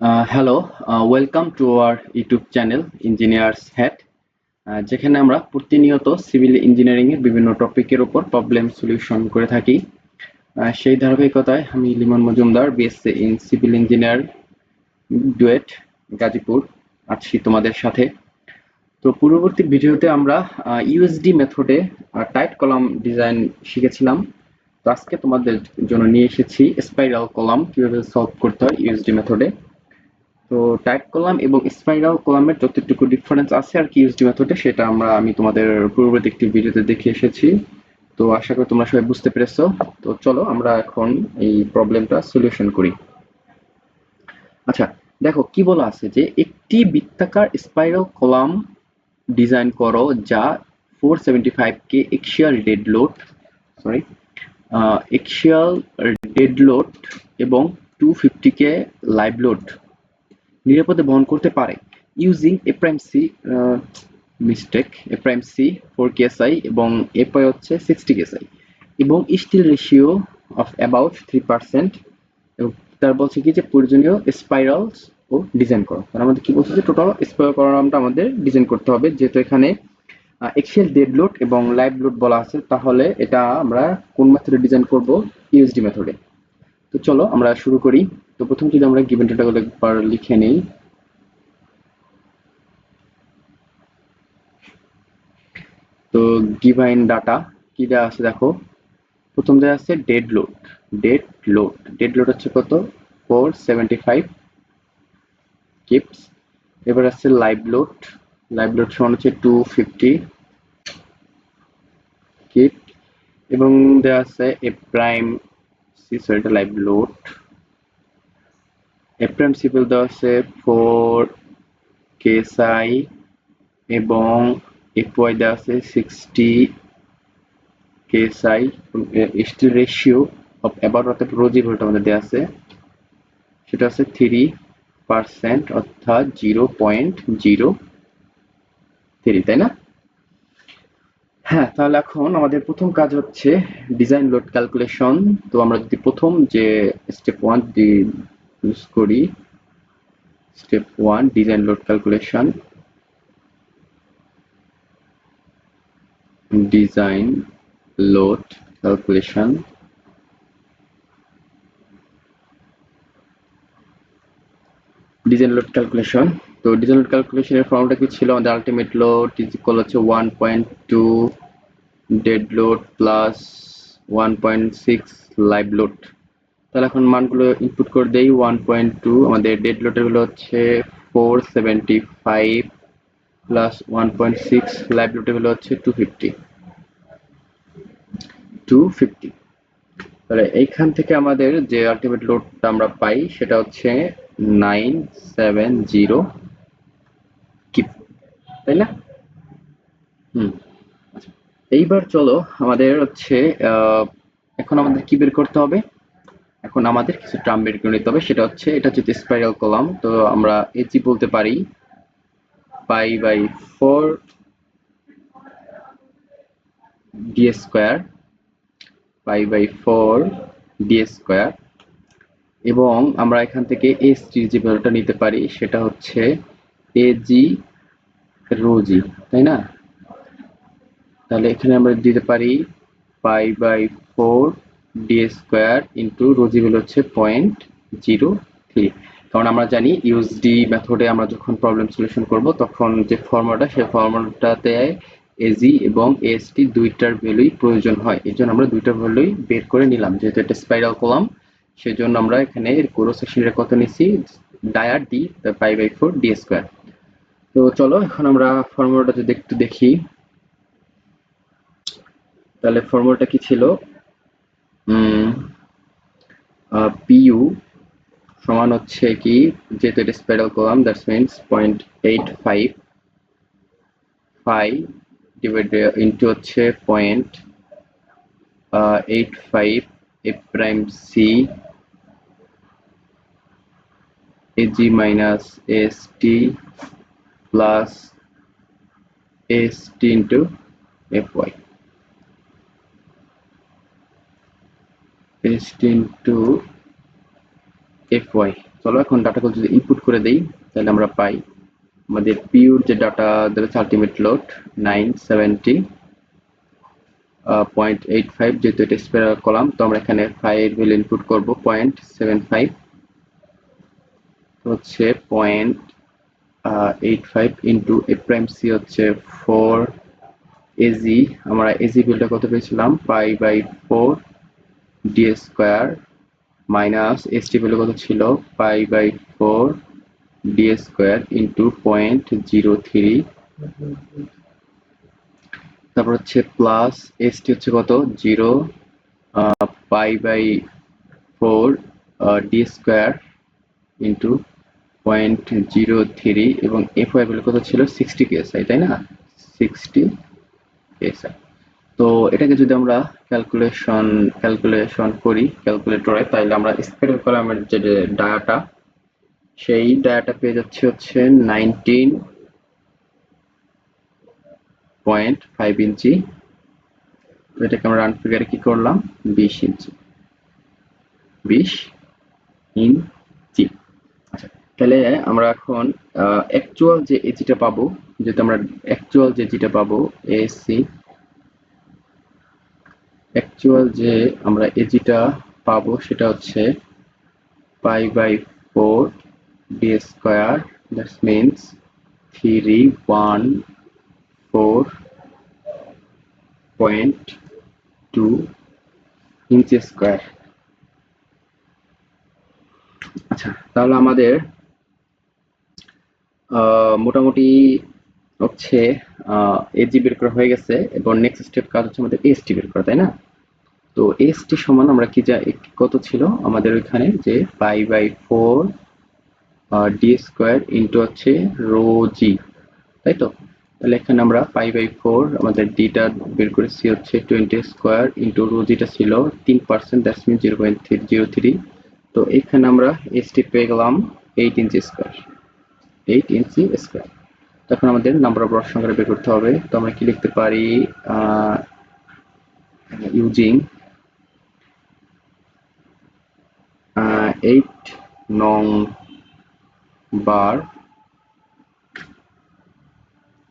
Uh, hello, uh, welcome to our YouTube channel Engineers Hat uh, যেখানে আমরা প্রতিনিয়ত civil engineering বিভিন্ন টপিকের উপর প্রবলেম সলিউশন করে থাকি। Uh, সেই ধারাবাহিকতায় আমি Limon Majumdar BSc in civil engineer DUET Gazipur আছি তোমাদের সাথে। তো পূর্ববর্তী ভিডিওতে আমরা ইউএসডি মেথডে টাইট কলাম ডিজাইন শিখেছিলাম। তো আজকে তোমাদের জন্য নিয়ে এসেছি স্পাইরাল কলাম কীভাবে সলভ করতে হয় ইউএসডি মেথডে তো টাইপ কলাম এবং স্পাইরাল কলামের যতটুকু ডিফারেন্স আছে আর কি ইউএসডি মেথডে সেটা আমরা, আমি তোমাদের পূর্ববর্তী একটি ভিডিওতে দেখে এসেছি। তো আশা করি তোমরা সবাই বুঝতে পেরেছ। তো চলো আমরা এখন এই প্রবলেমটা সলিউশন করি। আচ্ছা দেখো, কি বলা আছে যে একটি বৃত্তাকার স্পাইরাল কলাম ডিজাইন করো যা four seventy five K axial dead load sorry axial dead load এবং two fifty K live load নিরাপদে বহন করতে পারে। Using A prime C mistake A prime C four ksi এবং এ পাই হচ্ছে সিক্সটি কেএসআই এবং steel ratio of about three percent এবং তার বলছে কি যে প্রয়োজনীয় স্পাইরালস ও ডিজাইন করো। তার আমাদের কি বলছে যে টোটাল স্পাইরাল কলামটা আমাদের ডিজাইন করতে হবে। যেহেতু এখানে এক্সেল ডেড লোড এবং লাইভ লোড বলা আছে, তাহলে এটা আমরা কোন মেথডে ডিজাইন করব? ইউএসডি মেথডে তো চলো আমরা শুরু করি। তো প্রথম যদি আমরা গিভেন ডাটাগুলো একবার লিখে নেই। তো গিভাইন ডাটা কি দেওয়া আছে দেখো? প্রথম দেওয়া আছে dead load dead load dead load হচ্ছে কত? ফোর সেভেন্টি ফাইভ কিপস এবার আছে লাইভ লোড লাইভ লোড সমান হচ্ছে টু ফিফটি কিপ এবং দেওয়া আছে এ প্রাইম সি সরি এটা লাইভ এপ্রাইম সিপিএল দেওয়া ফোর কেএসআই এবং এফওয়াই আছে sixty ksi steel ratio of about অর্থাৎ রোজি ভোল্ট আমাদের দেওয়া আছে সেটা আছে থ্রি পার্সেন্ট অর্থাৎ জিরো পয়েন্ট জিরো থ্রি তাই না? হ্যাঁ তাহলে এখন আমাদের প্রথম কাজ হচ্ছে ডিজাইন লোড ক্যালকুলেশন তো আমরা যদি প্রথম যে স্টেপ ওয়ান যদি ইউজ করি step one design load calculation design load calculation design load calculation তো ডিজাইন লোড ক্যালকুলেশনের ফর্মটা কি ছিল? আমাদের আলটিমেট লোড ইজ ইকুয়াল হচ্ছে one point two dead load plus one point six live load তাহলে এখন মানগুলো ইনপুট করে দেই ওয়ান পয়েন্ট টু আমাদের ডেড লোডের হলো হচ্ছে four seventy five plus one point six live লোডের হলো হচ্ছে টু ফিফটি টু ফিফটি তাহলে এইখান থেকে আমাদের যে আলটিমেট লোডটা আমরা পাই, সেটা হচ্ছে নাইন সেভেন জিরো তাই না? হুম। আচ্ছা এইবার চলো আমাদের হচ্ছে এখন আমাদের কি বের করতে হবে? এখন আমাদের কিছু টার্ম বের করে নিতে হবে, সেটা হচ্ছে, এটা হচ্ছে স্পাইরাল কলাম তো আমরা এজি বলতে পারি pi by four D square pi by four D square এবং আমরা এখান থেকে এস টির যে ভ্যালুটা নিতে পারি, সেটা হচ্ছে এ জি রোজি তাই না? তাহলে এখানে আমরা দিতে পারি pi by four D square into Rosie value হচ্ছে পয়েন্ট জিরো থ্রি। কারণ আমরা জানি ইউএসডি মেথডে আমরা যখন প্রবলেম সলিউশন করব, তখন যে ফর্মুলাটা সেই ফর্মুলাটাতে এজি এবং এসটি দুইটার ভ্যালুই প্রয়োজন হয়। এই জন্য আমরা দুইটার ভ্যালুই বের করে নিলাম। যেহেতু এটা স্পাইরাল কলাম সেই জন্য আমরা এখানে কোরো সেকশনের কত নিছি Dier D pi by four D square. তো চলো, এখন আমরা ফর্মুলাটা যদি একটু দেখি। তাহলে ফর্মুলাটা কি ছিল? পিইউ সমান হচ্ছে কি? যেহেতু এটা spiral column that's means point eight five five divide into হচ্ছে point eight five A prime C AG minus S T into F Y S T into fy চলো এখন ডাটাগুলো যদি ইনপুট করে দেই, তাহলে আমরা পাই আমাদের পিউর যে ডাটা দেবে ultimate load nine seventy point eight five যেহেতু এটা স্পেয়ার কলাম তো আমরা এখানে ফাইভ ভ্যালু ইনপুট করব পয়েন্ট সেভেন ফাইভ হচ্ছে point eight five into A prime C হচ্ছে ফোর এজি আমরা এজি বিলটা কত পেয়েছিলাম? Pi by four D square minus S T value কত ছিল? Pi by four D square into point zero three তারপর হচ্ছে প্লাস এস টি হচ্ছে কত? Zero pi by four D square into point zero three এবং F Y value কত ছিল? Sixty KSI তাই না? সিক্সটি কেএসআই তো এটাকে যদি আমরা ক্যালকুলেশন ক্যালকুলেশন করি ক্যালকুলেটরে তাহলে আমরা স্পেয়ার কলামের যে ডায়াটা সেই ডায়াটা পেয়ে যাচ্ছে হচ্ছে নাইনটিন পয়েন্ট ফাইভ ইঞ্চি। এটাকে আমরা রান ফিগারে কি করলাম? বিশ ইঞ্চি। বিশ ইঞ্চি। তাহলে আমরা এখন অ্যাকচুয়াল যে এজিটা পাবো যেটা আমরা অ্যাকচুয়াল যে যেটা পাবো এসি অ্যাকচুয়াল যে আমরা এজিটা পাবো সেটা হচ্ছে pi by four D square that means three one four point two inch square আচ্ছা তাহলে আমাদের মোটামুটি হচ্ছে এজি বের করা হয়ে গেছে এবং নেক্সট স্টেপ কাজ হচ্ছে আমাদের এসটি বের করা, তাই না? তো এসটি সমান আমরা কি যা কত ছিল? আমাদের ওইখানে যে pi by four D square into হচ্ছে রো জি তাই তো? তাহলে এখানে আমরা পাই বাই ফোর আমাদের ডিটা বের করেছি হচ্ছে টোয়েন্টি স্কোয়ার ইন্টু রো জিটা ছিল তিন percent that's mean zero point three zero three তো এখানে আমরা এসটি পেয়ে গেলাম eight inch square eight inch square তখন আমাদের নাম্বার অফ রড সংখ্যা বের করতে হবে। তো আমরা কি লিখতে পারি? ইউজিং এইট নং bar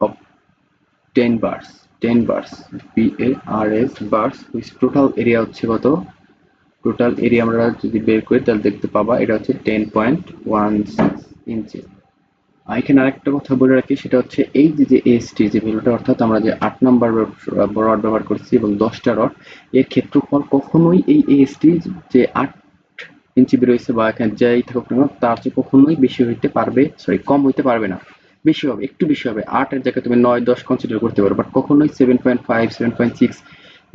of 10 bars 10 bars, b a r s bars, which total area হচ্ছে কত? টোটাল এরিয়া আমরা যদি বের করি, তাহলে দেখতে পাবা এটা হচ্ছে ten point one six inch এখানে আরেকটা কথা বলে রাখি, সেটা হচ্ছে এই যে যে এসটি যে ভ্যালুটা অর্থাৎ আমরা যে আট নাম্বার রড ব্যবহার করছি এবং দশটা রড এর ক্ষেত্রফল কখনোই এই এসটি যে আট ইঞ্চি বেরোইছে বা এখানে যাই থাকুক না তার চেয়ে কখনোই বেশি হইতে পারবে সরি কম হইতে পারবে না। বেশি হবে, একটু বেশি হবে। আটের জায়গায় তুমি নয়, দশ কনসিডার করতে পারো বাট কখনোই seven point five seven point six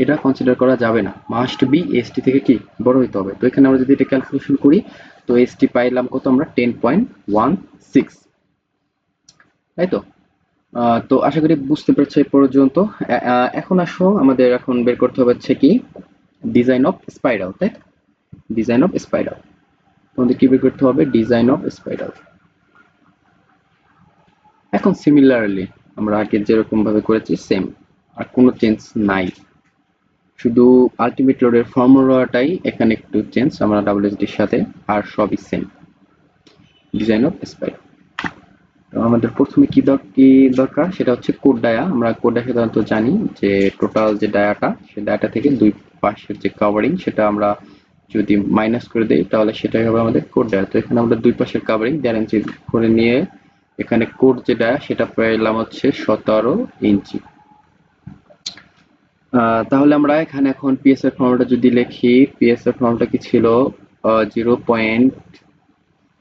এটা কনসিডার করা যাবে না। মাস্ট বি এসটি থেকে কি? বড় হইতে হবে। তো এখানে আমরা যদি এটা ক্যালকুলেশন করি, তো এসটি পাইলাম কত আমরা? টেন পয়েন্ট ওয়ান সিক্স তাই তো তো আশা করি বুঝতে পেরেছ এই পর্যন্ত। এখন আসো, আমাদের এখন বের করতে হবে হচ্ছে কি ডিজাইন অফ স্পাইরাল তাই ডিজাইন অফ স্পাইরাল তোমাদের কি বের করতে হবে? ডিজাইন অফ স্পাইরাল এখন সিমিলারলি আমরা আগে যেরকম ভাবে করেছি সেম আর কোনো চেঞ্জ নাই। শুধু আলটিমেট লোডের ফর্মুলাটাই এখানে একটু চেঞ্জ আমরা ডাব্লিউএসডির সাথে, আর সবই সেম ডিজাইন অফ স্পাইরাল আমাদের প্রথমে কি কি দরকার? সেটা হচ্ছে কোড ডায়া আমরা কোড ডায়া সাধারণত জানি যে টোটাল যে ডায়াটা সেই ডায়াটা থেকে দুই পাশের যে কাভারিং সেটা আমরা যদি মাইনাস করে দেই, তাহলে সেটাই হবে আমাদের কোড ডায়া তো এখানে আমরা দুই পাশের কাভারিং ইঞ্চি করে নিয়ে এখানে কোড যে ডায়া সেটা পেলাম হচ্ছে সতেরো ইঞ্চি তাহলে আমরা এখানে এখন পিএস এর ফর্মুলাটা যদি লিখি পিএস এর ফর্মুলাটা কি ছিল? Zero point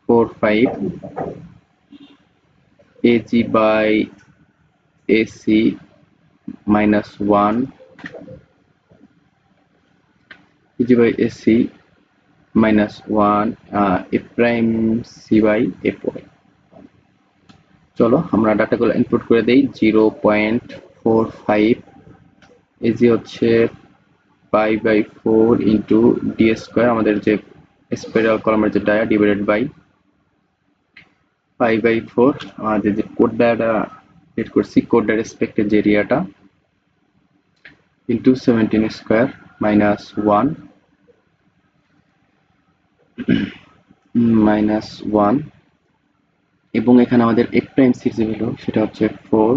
four five AG by AC minus one AG by AC minus one A prime C by F Y চলো, আমরা ডাটাগুলো ইনপুট করে দেই zero point four five AG হচ্ছে pi by four into D square আমাদের যে spiral কলামের যে dia divided by pi by four আমাদের যে কোড ডায়াটা বের করছি কোড ডায়ার রেসপেক্টের যে এরিয়াটা into seventeen square minus one minus one এবং এখানে আমাদের এফ প্রাইম সির যে ভ্যালু সেটা হচ্ছে ফোর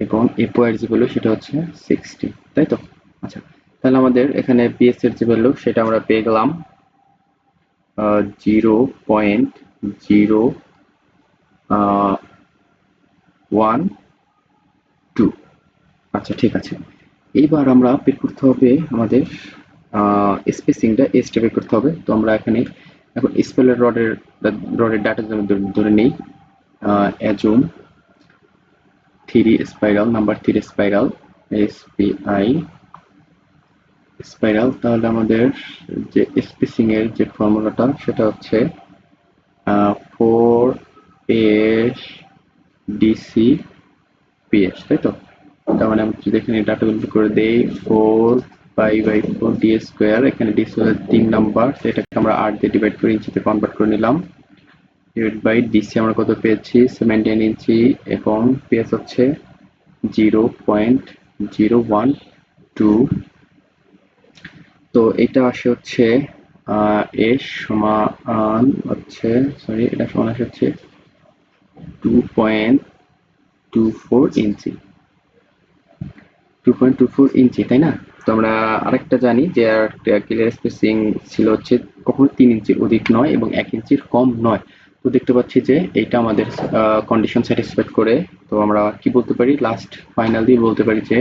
এবং এফ ওয়াই যে ভ্যালু সেটা হচ্ছে সিক্সটি তাই তো? আচ্ছা তাহলে আমাদের এখানে পিএস এর যে ভ্যালু সেটা আমরা পেয়ে গেলাম zero point zero one two আচ্ছা ঠিক আছে। এইবার আমরা বের করতে হবে আমাদের স্পেসিংটা এ স্টেপে করতে হবে। তো আমরা এখানে এখন স্পেলের রডের রডের ডাটা ধরে নেই। Assume three spiral number three spiral S P I spiral তাহলে আমাদের যে স্পেসিং এর যে ফর্মুলাটা সেটা হচ্ছে ফোর এস ডিসি পিএস তাই তো? তার মানে আমরা যদি এখানে ডাটাগুলো করে দেই four by by four D square এখানে ডি স্কোয়ার তিন নাম্বার সেটাকে আমরা আট দিয়ে ডিভাইড করে ইঞ্চিতে কনভার্ট করে নিলাম। ডিভাইড বাই ডিসি আমরা কত পেয়েছি? সেভেন্টিন ইঞ্চি এবং পিএস হচ্ছে zero point zero one two তো এটা আসে হচ্ছে এর সমান হচ্ছে সরি এটা সমান হচ্ছে two point two four inch. Two point two four inch, তাই না? তো আমরা আরেকটা জানি যে ক্লিয়ার স্পেসিং ছিল হচ্ছে কখনো তিন ইঞ্চির অধিক নয় এবং এক ইঞ্চির কম নয়। তো দেখতে পাচ্ছি যে এইটা আমাদের কন্ডিশন স্যাটিসফাইড করে। তো আমরা কি বলতে পারি? লাস্ট ফাইনালি বলতে পারি যে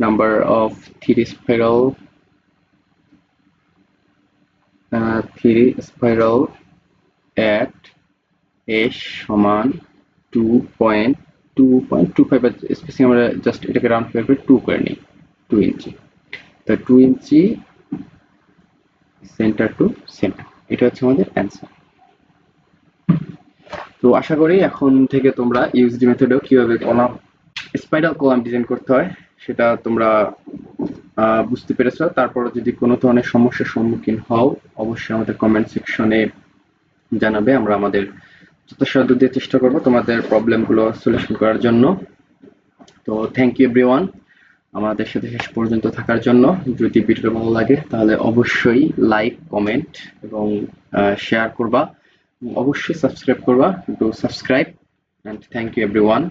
number of three spiral three spiral at S সমান two point two point two five spacing আমরা জাস্ট এটাকে রাউন্ড ফিগার টু করে নিই টু ইঞ্চি তো two inch center to center এটা হচ্ছে আমাদের অ্যান্সার তো আশা করি এখন থেকে তোমরা ইউএসডি মেথডেও কীভাবে কলাম স্পাইরাল কলাম ডিজাইন করতে হয় সেটা তোমরা বুঝতে পেরেছ। তারপর যদি কোনো ধরনের সমস্যার সম্মুখীন হও, অবশ্যই আমাদের কমেন্ট সেকশনে জানাবে। আমরা আমাদের যথাসাধ্য দিয়ে চেষ্টা করব তোমাদের প্রবলেমগুলো সলিউশন করার জন্য। তো থ্যাংক ইউ এভরিওয়ান আমাদের সাথে শেষ পর্যন্ত থাকার জন্য। যদি ভিডিওটা ভালো লাগে, তাহলে অবশ্যই লাইক কমেন্ট এবং শেয়ার করবা। অবশ্যই সাবস্ক্রাইব করবা। To subscribe and thank you everyone